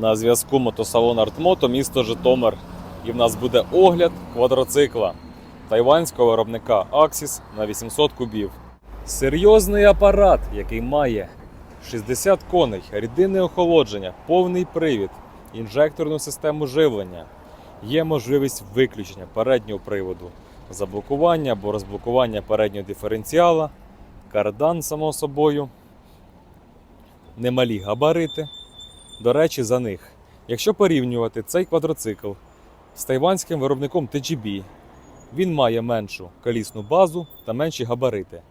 На зв'язку мотосалон Артмото, місто Житомир. І в нас буде огляд квадроцикла тайванського виробника Axis на 800 кубів. Серйозний апарат, який має 60 коней, рідинне охолодження, повний привід, інжекторну систему живлення. Є можливість виключення переднього приводу, заблокування або розблокування переднього диференціала, кардан, само собою, немалі габарити. До речі, за них. Якщо порівнювати цей квадроцикл з тайванським виробником TGB, він має меншу колісну базу та менші габарити.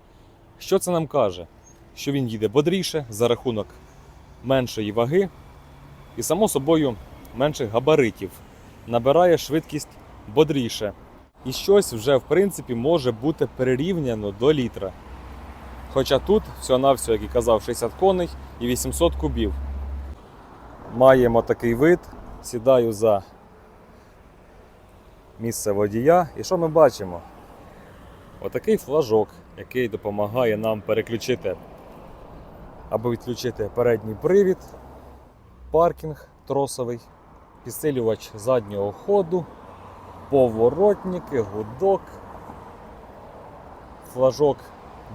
Що це нам каже? Що він їде бодріше за рахунок меншої ваги і, само собою, менших габаритів. Набирає швидкість бодріше. І щось вже в принципі може бути перерівняно до літра. Хоча тут всього-навсього, як і казав, 60 коней і 800 кубів. Маємо такий вид. Сідаю за місце водія. І що ми бачимо? Отакий флажок, який допомагає нам переключити або відключити передній привід, паркінг тросовий, підсилювач заднього ходу, поворотники, гудок, флажок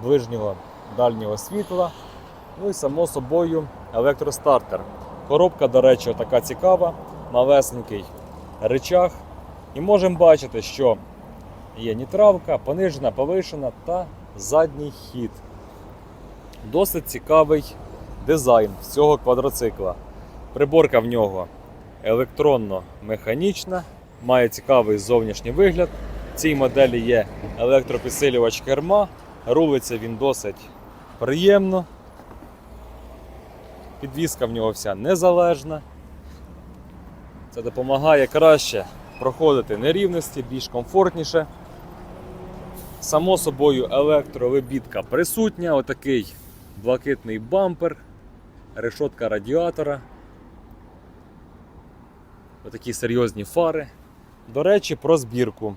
ближнього дальнього світла. Ну і само собою електростартер. Коробка, до речі, така цікава, малесенький речах. І можемо бачити, що є нітравка, понижена, повишена та задній хід. Досить цікавий дизайн цього квадроцикла. Приборка в нього електронно-механічна, має цікавий зовнішній вигляд. В цій моделі є електропідсилювач керма, рулиться він досить приємно. Підвізка в нього вся незалежна. Це допомагає краще проходити нерівності, більш комфортніше. Само собою електролебідка присутня, отакий блакитний бампер, решотка радіатора. Отакі серйозні фари. До речі, про збірку.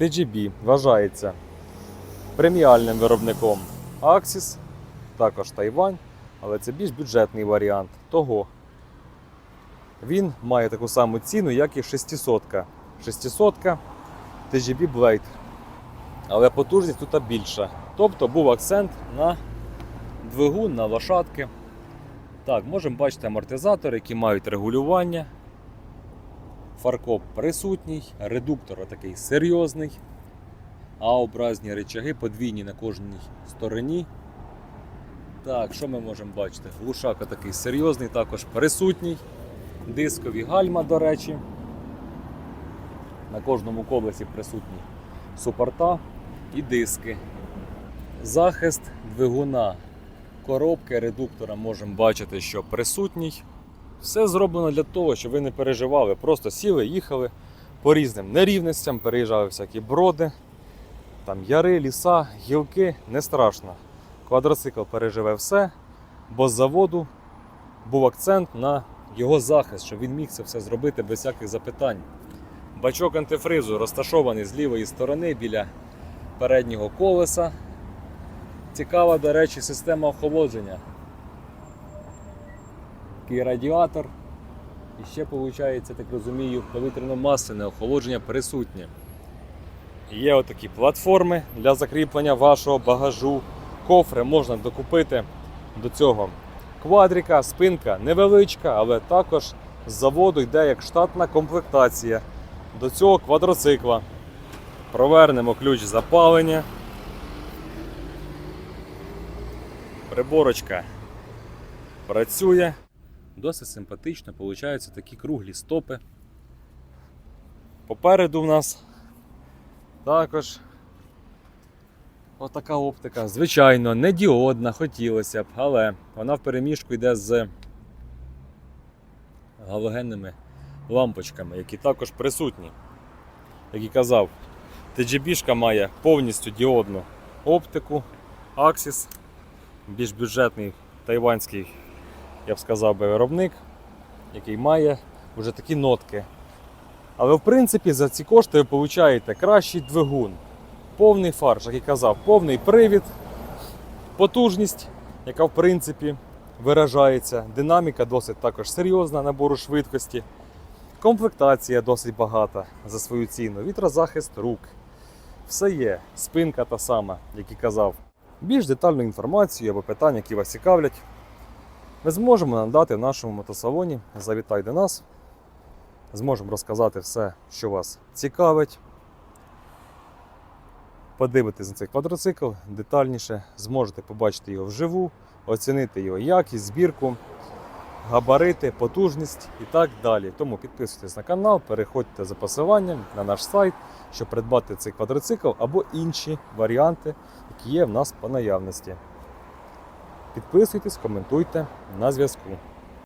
TGB вважається преміальним виробником Axis, також Тайвань, але це більш бюджетний варіант того. Він має таку саму ціну, як і 600. 600 TGB Blade. Але потужність тут більша. Тобто був акцент на двигун, на лошадки. Так, можемо бачити амортизатори, які мають регулювання. Фаркоп присутній, редуктор такий серйозний. А образні речаги подвійні на кожній стороні. Так, що ми можемо бачити? Глушак такий серйозний, також присутній. Дискові гальма, до речі. На кожному колесі присутні супорта і диски. Захист двигуна. Коробки редуктора можемо бачити, що присутній. Все зроблено для того, щоб ви не переживали. Просто сіли, їхали по різним нерівностям, переїжджали всякі броди, там яри, ліса, гілки. Не страшно. Квадроцикл переживе все, бо з заводу був акцент на його захист, щоб він міг це все зробити без всяких запитань. Бачок антифризу розташований з лівої сторони біля переднього колеса. Цікава, до речі, система охолодження. Такий радіатор. І ще, виходить, так розумію, повітряно-масляне охолодження присутнє. Є отакі платформи для закріплення вашого багажу. Кофри можна докупити до цього квадрика, спинка невеличка, але також з заводу йде як штатна комплектація до цього квадроцикла. Провернемо ключ запалення. Приборочка працює. Досить симпатично, получаються такі круглі стопи. Попереду в нас також отака оптика. Звичайно, не діодна, хотілося б, але вона в переміжку йде з галогенними лампочками, які також присутні. Як і казав, TGB має повністю діодну оптику, Axis, більш бюджетний тайванський, я б сказав би, виробник, який має вже такі нотки. Але в принципі за ці кошти ви получаєте кращий двигун, повний фарш, як і казав, повний привід, потужність, яка в принципі виражається. Динаміка досить також серйозна набору швидкості. Комплектація досить багата за свою ціну. Вітрозахист рук. Все є. Спинка та сама, як і казав. Більш детальну інформацію або питання, які вас цікавлять, ми зможемо надати в нашому мотосалоні. Завітай до нас. Зможемо розказати все, що вас цікавить. Подивитись на цей квадроцикл детальніше, зможете побачити його вживу, оцінити його якість, збірку, габарити, потужність і так далі. Тому підписуйтесь на канал, переходьте за посиланням на наш сайт, щоб придбати цей квадроцикл або інші варіанти, які є в нас по наявності. Підписуйтесь, коментуйте на зв'язку.